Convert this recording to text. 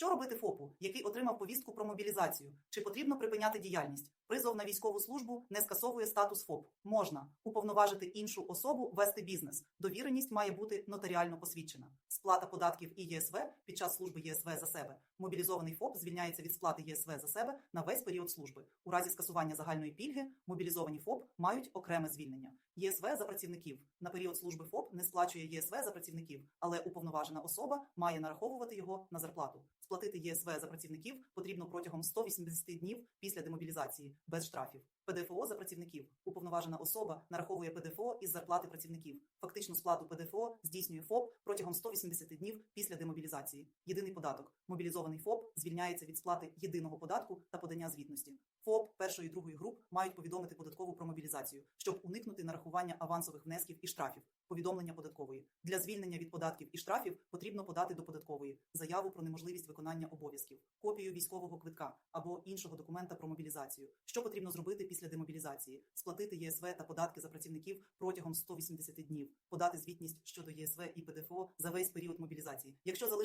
Що робити ФОПу, який отримав повістку про мобілізацію? Чи потрібно припиняти діяльність? Призов на військову службу не скасовує статус ФОП. Можна уповноважити іншу особу вести бізнес. Довіреність має бути нотаріально посвідчена. Сплата податків і ЄСВ під час служби ЄСВ за себе. Мобілізований ФОП звільняється від сплати ЄСВ за себе на весь період служби. У разі скасування загальної пільги мобілізовані ФОП мають окреме звільнення. ЄСВ за працівників на період служби ФОП не сплачує ЄСВ за працівників, але уповноважена особа має нараховувати його на зарплату. Сплатити ЄСВ за працівників потрібно протягом 180 днів після демобілізації без штрафів. ПДФО за працівників. Уповноважена особа нараховує ПДФО із зарплати працівників. Фактичну сплату ПДФО здійснює ФОП протягом 180 днів після демобілізації. Єдиний податок. Мобілізований ФОП звільняється від сплати єдиного податку та подання звітності. ФОП першої і другої груп мають повідомити податкову про мобілізацію, щоб уникнути нарахування авансових внесків і штрафів. Повідомлення податкової для звільнення від податків і штрафів потрібно подати до податкової заяву про неможливість виконання обов'язків, копію військового квитка або іншого документа про мобілізацію. Що потрібно зробити після демобілізації? Сплатити ЄСВ та податки за працівників протягом 180 днів, подати звітність щодо ЄСВ і ПДФО за весь період мобілізації. Якщо залишили